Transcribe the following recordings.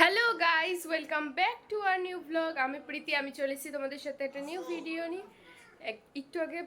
Hello guys welcome back to our new vlog আমি প্রীতি, আমি চলে এসেছি তোমাদের সাথে একটা নিউ ভিডিও নিয়ে। এক- একটু আগে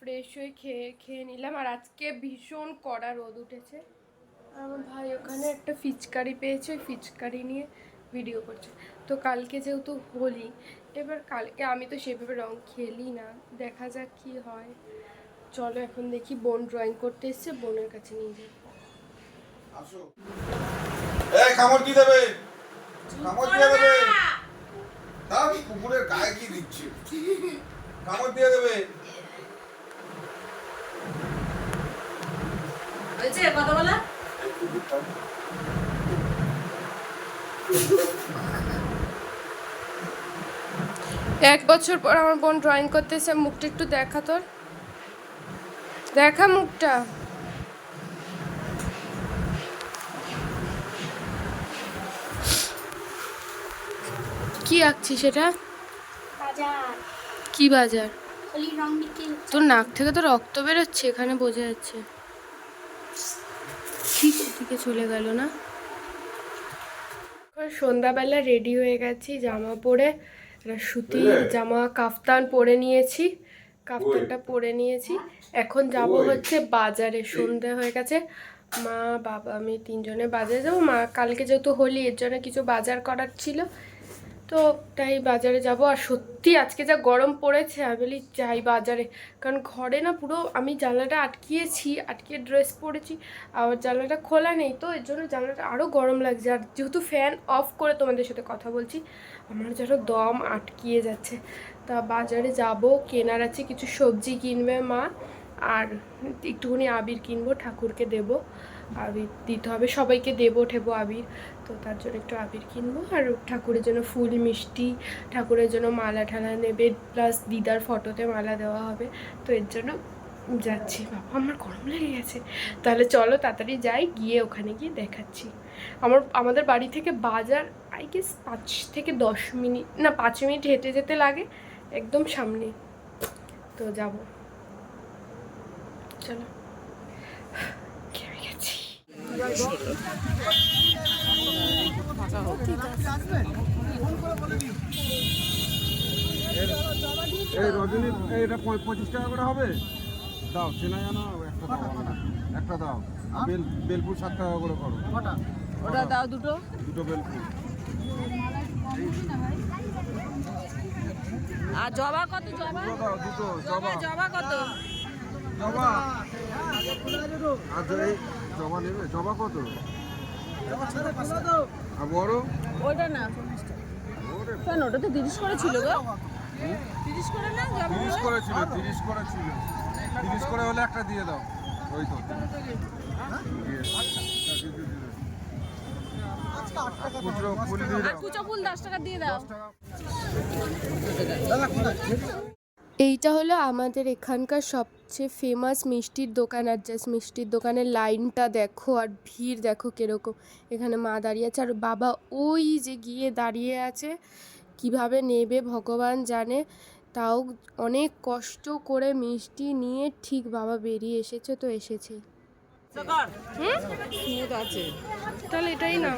ফ্রেশ হয়ে খেয়ে খেয়ে নিলাম আর আজকে ভীষণ কড়া রোদ উঠেছে। আমার ভাই ওখানে একটা ফিচকারি পেয়েছে, ওই ফিচকারি নিয়ে ভিডিও করছে। তো কালকে যেহেতু হোলি, এবার কালকে আমি তো সেভাবে রং খেলি না। দেখা যাক কি হয়। চলো এখন দেখি, বোন ড্রয়িং করতে এসছে, বোনের কাছে নিয়ে যাই। কি দেবে? কামড় দিয়ে দেবে। কুকুরের গায়ে কি দিচ্ছে? কামড় দিয়ে দেবে। হয়েছে? কথা বলা। এক বছর পর আমার বোন ড্রয়িং করতেছে মুখটা একটু দেখা তোর। দেখা মুখটা। কি আঁকছিস সেটা বাজার। কি বাজার? হোলি রং বিক্রি তোর নাক থেকে তো রক্ত বেরোচ্ছে এখানে বোঝা যাচ্ছে। ঠিক দিকে চলে গেল না? এখন সন্ধ্যাবেলা রেডি হয়ে গেছি জামা পরে একটা সুতির জামা কাফতান পরে নিয়েছি কাফতানটা পরে নিয়েছি। এখন যাব হচ্ছে বাজারে সন্ধে হয়ে গেছে। মা বাবা আমি তিনজনে বাজারে যাব। মা কালকে যেহেতু হোলি এর জন্য কিছু বাজার করার ছিল। তো তাই বাজারে যাব আর সত্যি আজকে যা গরম পড়েছে, আমি বলি যাই বাজারে। কারণ ঘরে না পুরো আমি জানলাটা আটকিয়েছি, আটকিয়ে ড্রেস পরেছি আর জানলাটা খোলা নেই, তো এর জন্য জানলাটা আরও গরম লাগছে। আর যেহেতু ফ্যান অফ করে তোমাদের সাথে কথা বলছি, আমার যেন দম আটকিয়ে যাচ্ছে। তা বাজারে যাব, কেনার আছে কিছু সবজি কিনবে মা, আর একটুখানি আবির কিনবো, ঠাকুরকে দেব। আবির দিতে হবে। সবাইকে দেবো ঠেবো আবির। তো তার জন্য একটু আবির কিনবো আর ঠাকুরের জন্য ফুল, মিষ্টি, ঠাকুরের জন্য মালা ঠালা নেবে। প্লাস দিদার ফটোতে মালা দেওয়া হবে। তো এর জন্য যাচ্ছি। বাবা, আমার গরম লেগে গেছে। তাহলে চলো তাড়াতাড়ি যাই, গিয়ে ওখানে গিয়ে দেখাচ্ছি। আমার, আমাদের বাড়ি থেকে বাজার আই গেস পাঁচ থেকে দশ মিনিট, না পাঁচ মিনিট হেঁটে যেতে লাগে, একদম সামনে। তো যাব। চলো। এই রজনী এটা পঁচিশ টাকা করে হবে? দাও চেনা জানো একটা দাও। একটা দাও। বেল বেলপুর সাত টাকা করে করো। ওটা দাও? দুটো। দুটো বেলপুর। আর জবা কত জবা? দুটো জবা জবা। কত? জবা। আর জবা নেবে? জবা কত? আর বড়? ওইটা না কেন ওটা তো তিরিশ করে ছিল গো। তিরিশ করে না তিরিশ করে ছিল তিরিশ করে ছিল। তিরিশ করে হলে একটা দিয়ে দাও। ওই তো। দিয়ে। আর খুচরো ফুল দিয়ে আর দাও কুচো ফুল দশ টাকা দিয়ে দাও। এইটা হলো আমাদের এখানকার সবচেয়ে ফেমাস মিষ্টির দোকান আর জাস্ট মিষ্টির দোকানের লাইনটা দেখো আর ভিড় দেখো কীরকম। এখানে মা দাঁড়িয়ে আছে আর বাবা ওই যে গিয়ে দাঁড়িয়ে আছে কীভাবে নেবে ভগবান জানে। তাও অনেক কষ্ট করে মিষ্টি নিয়ে ঠিক বাবা বেরিয়ে এসেছে তো এসেছে তাহলে এটাই নাও।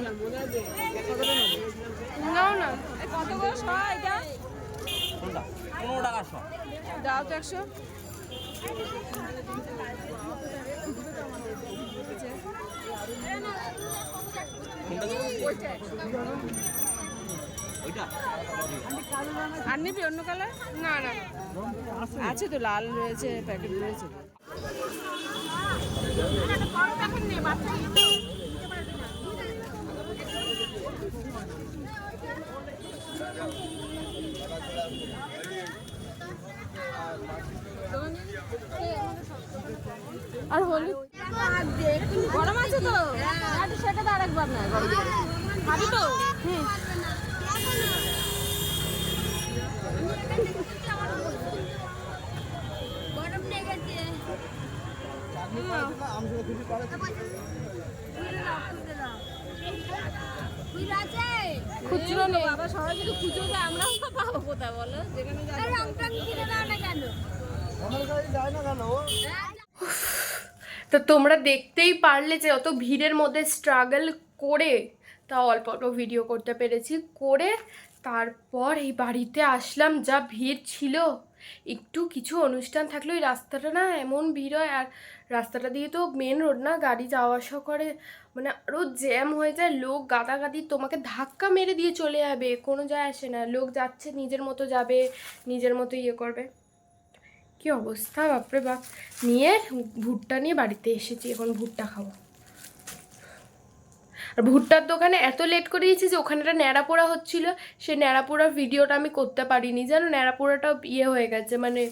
নাও না। কত টাকা দাও তো একশো। আর নিবি অন্য কালার না না আছে তো লাল রয়েছে প্যাকেট রয়েছে। আর হলি গরম আছে তো? সেটা তো আরেকবার না গরম খাবি তো? হুম। গরম লেগেছে আছে খুচরো নেই। বাবা সবাই যদি খুচরো আমরাও তো পাবো কোথায় বলো? যেখানে যাব। রং টং কিনে দাও না কেন? তো তোমরা দেখতেই পারলে যে অত ভিড়ের মধ্যে স্ট্রাগল করে, তা অল্প অল্প ভিডিও করতে পেরেছি। করে তারপর এই বাড়িতে আসলাম, যা ভিড় ছিল। একটু কিছু অনুষ্ঠান থাকলে ওই রাস্তাটা না এমন ভিড় হয়, আর রাস্তাটা দিয়ে তো মেন রোড না, গাড়ি যাওয়া আসা করে। মানে আরও জ্যাম হয়ে যায়, লোক গাদাগাদি তোমাকে ধাক্কা মেরে দিয়ে চলে যাবে, কোনো যায় আসে না। লোক যাচ্ছে, নিজের মতো যাবে, নিজের মতো ইয়ে করবে। কি অবস্থা, বাপরে বাপ। নিয়ে ভুট্টা নিয়ে বাড়িতে এসেছি, এখন ভুট্টা খাব। আর ভুট্টার দোকানে এত লেট করে দিয়েছি যে ওখানে একটা ন্যাড়া পোড়া হচ্ছিল সে ন্যাড়া পোড়ার ভিডিওটা আমি করতে পারিনি। জানো, ন্যাড়া পোড়াটাও ইয়ে হয়ে গেছে মানে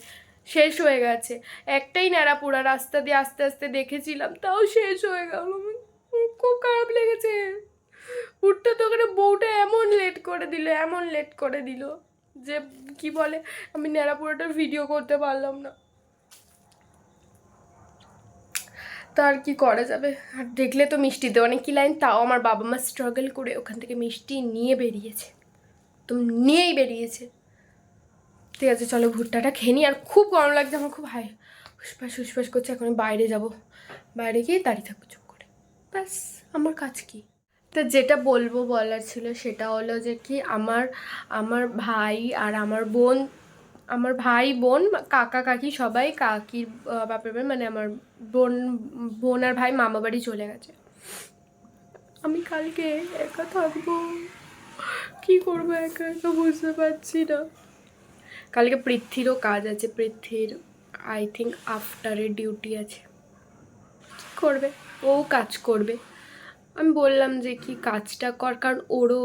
শেষ হয়ে গেছে। একটাই ন্যাড়া পোড়া রাস্তা দিয়ে আস্তে আস্তে দেখেছিলাম, তাও শেষ হয়ে গেল। খুব খারাপ লেগেছে। ভুট্টার দোকানে বউটা এমন লেট করে দিল, এমন লেট করে দিল। যে কি বলে, আমি ন্যাড়া পোড়াটার ভিডিও করতে পারলাম না। তা আর কি করা যাবে? আর দেখলে তো মিষ্টি মিষ্টিতে অনেক কি লাইন? তাও আমার বাবা মা স্ট্রাগল করে ওখান থেকে মিষ্টি নিয়ে বেরিয়েছে। তো নিয়েই বেরিয়েছে। ঠিক আছে, চলো ভুট্টাটা খেয়ে নিই। আর খুব গরম লাগছে, আমার খুব হাই হুসপাস হুসপাস করছে। এখন বাইরে যাব। বাইরে গিয়ে দাঁড়িয়ে থাকব, চুপ করে। ব্যাস, আমার কাজ কি? তো যেটা বলব বলার ছিল সেটা হলো যে কি আমার আমার ভাই আর আমার বোন, আমার ভাই, বোন, কাকা, কাকি সবাই কাকির বাপের বাড়ি মানে আমার বোন বোন আর ভাই মামা বাড়ি চলে গেছে। আমি কালকে একা থাকব। কি করব একা একা বুঝতে পারছি না। কালকে পৃথ্বীরও কাজ আছে পৃথ্বীর আই থিঙ্ক আফটারের ডিউটি আছে। কি করবে? ও কাজ করবে। আমি বললাম যে কি কাজটা কর, কারণ ওরও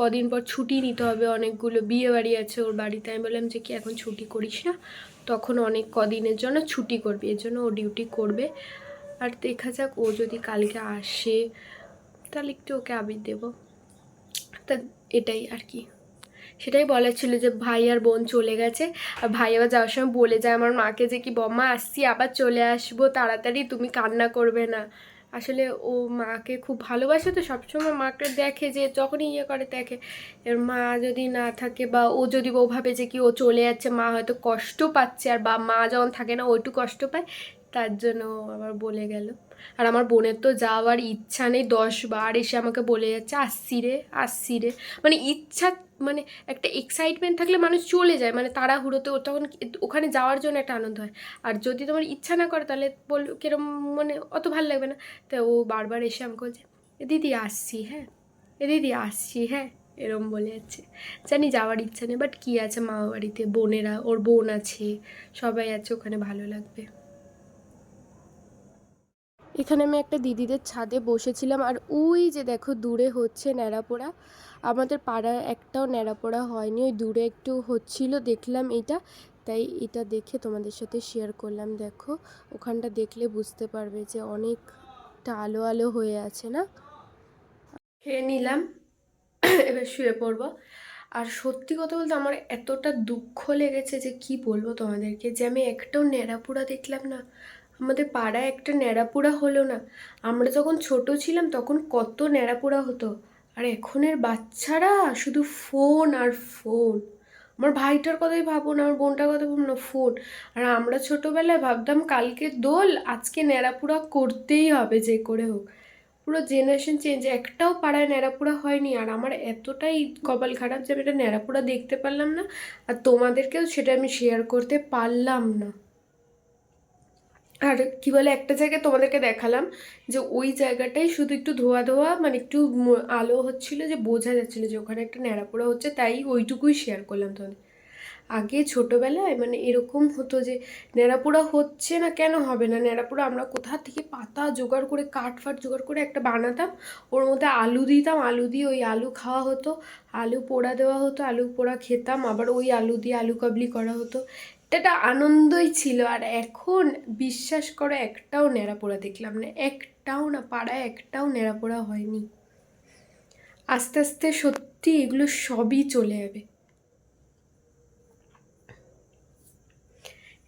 কদিন পর ছুটি নিতে হবে, অনেকগুলো বিয়ে বাড়ি আছে ওর বাড়িতে। আমি বললাম যে কি এখন ছুটি করিস না? তখন অনেক কদিনের জন্য ছুটি করবি, এর জন্য ও ডিউটি করবে। আর দেখা যাক, ও যদি কালকে আসে, তাহলে একটু ওকে আবির দেবো। তা এটাই আর কি। সেটাই বলার ছিল যে ভাই আর বোন চলে গেছে। আর ভাই আবার যাওয়ার সময় বলে যায়, আমার মাকে যে কি বম্মা, আসছি, আবার চলে আসব, তাড়াতাড়ি, তুমি কান্না করবে না। আসলে ও মাকে খুব ভালোবাসে তো সবসময় মাকে দেখে যে যখনই ইয়ে করে দেখে। এর মা যদি না থাকে বা ও যদি ও ভাবে যে কি ও চলে যাচ্ছে, মা হয়তো কষ্ট পাচ্ছে আর বা মা যখন থাকে না ওইটু কষ্ট পায়, তার জন্য আবার বলে গেল। আর আমার বোনের তো যাওয়ার ইচ্ছা নেই, দশ বার এসে আমাকে বলে যাচ্ছে, আসছি রে আসছি রে। মানে ইচ্ছা মানে একটা এক্সাইটমেন্ট থাকলে মানুষ চলে যায় মানে তাড়াহুড়োতে তখন ওখানে যাওয়ার জন্য একটা আনন্দ হয়। আর যদি তোমার ইচ্ছা না করে তাহলে বল কিরম মানে অত ভালো লাগবে না। তা ও বারবার এসে আমাকে বলছে, এ দিদি আসছি হ্যাঁ? এ দিদি আসছি হ্যাঁ? এরম বলে যাচ্ছে। জানি যাওয়ার ইচ্ছা নেই বাট কী আছে মামা বাড়িতে? বোনেরা, ওর বোন আছে, সবাই আছে, ওখানে ভালো লাগবে। এখানে আমি একটা দিদিদের ছাদে বসেছিলাম আর ওই যে দেখো দূরে হচ্ছে ন্যাড়াপোড়া। আমাদের পাড়ায় একটাও ন্যাড়াপোড়া হয়নি, ওই দূরে একটু হচ্ছিল, দেখলাম এটা। তাই এটা দেখে তোমাদের সাথে শেয়ার করলাম, দেখো। ওখানটা দেখলে বুঝতে পারবে যে অনেকটা আলো আলো হয়ে আছে, না? খেয়ে নিলাম, এবার শুয়ে পড়ব। আর সত্যি কথা বলতে আমার এতটা দুঃখ লেগেছে যে কি বলব তোমাদেরকে, যে আমি একটাও ন্যাড়াপোড়া দেখলাম না। আমাদের পাড়ায় একটা ন্যাড়াপোড়া হলো না। আমরা যখন ছোট ছিলাম তখন কত ন্যাড়াপোড়া হতো। আর এখনের বাচ্চারা শুধু ফোন আর ফোন। আমার ভাইটার কথাই ভাবো না, আমার বোনটার কথা ভাবো না, ফোন। আর আমরা ছোটোবেলায় ভাবতাম কালকে দোল, আজকে ন্যাড়াপোড়া করতেই হবে যে করে হোক। পুরো জেনারেশন চেঞ্জ একটাও পাড়ায় ন্যাড়াপোড়া হয়নি। আর আমার এতটাই কপাল খারাপ যে আমি এটা ন্যাড়াপোড়া দেখতে পারলাম না। আর তোমাদেরকেও সেটা আমি শেয়ার করতে পারলাম না। আর কি বলে, একটা জায়গায় তোমাদেরকে দেখালাম যে ওই জায়গাটাই শুধু একটু ধোয়া ধোয়া মানে একটু আলো হচ্ছিল যে বোঝা যাচ্ছিল যে ওখানে একটা ন্যাড়াপোড়া হচ্ছে, তাই ওইটুকুই শেয়ার করলাম তোমাদের। আগে ছোটোবেলায় মানে এরকম হতো যে ন্যাড়াপোড়া হচ্ছে না কেন হবে না, ন্যাড়াপোড়া আমরা কোথা থেকে পাতা জোগাড় করে, কাঠ ফাট জোগাড় করে একটা বানাতাম, ওর মধ্যে আলু দিতাম, আলু দিয়ে ওই আলু খাওয়া হতো, আলু পোড়া দেওয়া হতো, আলু পোড়া খেতাম, আবার ওই আলু দিয়ে আলু কাবলি করা হতো একটা আনন্দই ছিল আর এখন বিশ্বাস করো একটাও ন্যাড়াপোড়া দেখলাম না, একটাও না, পাড়ায় একটাও ন্যাড়াপোড়া হয়নি। আস্তে আস্তে সত্যি এগুলো সবই চলে যাবে।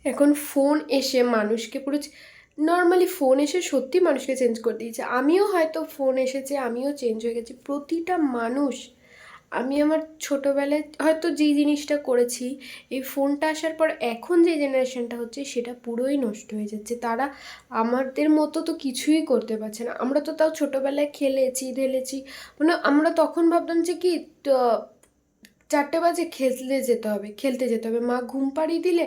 এখন ফোন এসে মানুষকে পুরো নর্মালি ফোন এসে সত্যি মানুষকে চেঞ্জ করে দিয়েছে। আমিও হয়তো ফোন এসেছে, আমিও চেঞ্জ হয়ে গেছি। প্রতিটা মানুষ আমি আমার ছোটোবেলায় হয়তো যেই জিনিসটা করেছি, এই ফোনটা আসার পর এখন যে জেনারেশনটা হচ্ছে, সেটা পুরোই নষ্ট হয়ে যাচ্ছে। তারা আমাদের মতো তো কিছুই করতে পারছে না। আমরা তো তাও ছোটোবেলায় খেলেছি ঢেলেছি মানে আমরা তখন ভাবতাম যে কি চারটে বাজে খেলতে যেতে হবে, খেলতে যেতে হবে। মা ঘুম পাড়িয়ে দিলে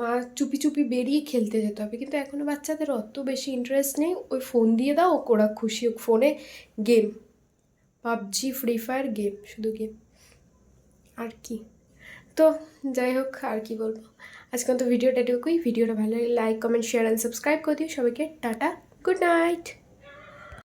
মা চুপি চুপি বেরিয়ে খেলতে যেতে হবে। কিন্তু এখনও বাচ্চাদের অত বেশি ইন্টারেস্ট নেই। ওই ফোন দিয়ে দাও, ওরা খুশি হোক। ফোনে game PUBG free fire game শুধু গেম আর কি? তো যাই হোক, আর কি বলব? আজকে তো ভিডিওটা এটুকুই। ভিডিওটা ভালো লাগে like comment share and subscribe করে দিও। সবাইকে টাটা গুড নাইট